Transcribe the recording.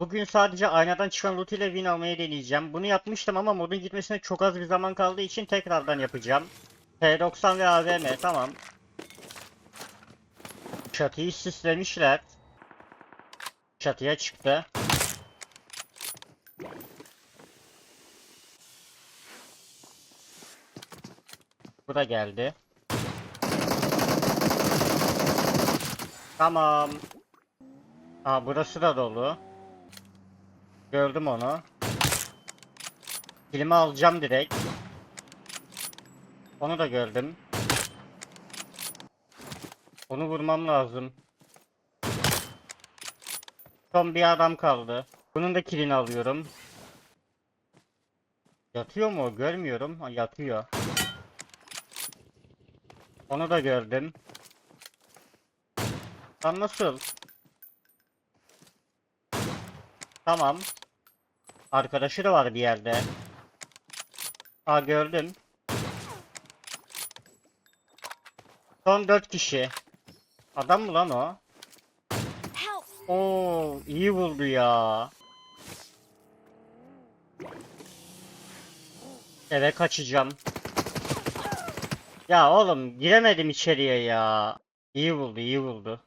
Bugün sadece aynadan çıkan loot ile win almayı deneyeceğim. Bunu yapmıştım ama modun gitmesine çok az bir zaman kaldığı için tekrardan yapacağım. P90 ve AVM tamam. Çatıyı süslemişler. Çatıya çıktı. Bu da geldi. Tamam. Aa burası da dolu. Gördüm onu. Kilimi alacağım direkt. Onu da gördüm. Onu vurmam lazım. Son bir adam kaldı. Bunun da kilini alıyorum. Yatıyor mu? Görmüyorum. Yatıyor. Onu da gördüm. Lan nasıl? Tamam. Arkadaşı da var bir yerde. Aa gördüm. Son 4 kişi. Adam mı lan o? Oo iyi vurdu ya. Eve kaçacağım. Ya oğlum giremedim içeriye ya. İyi vurdu iyi vurdu.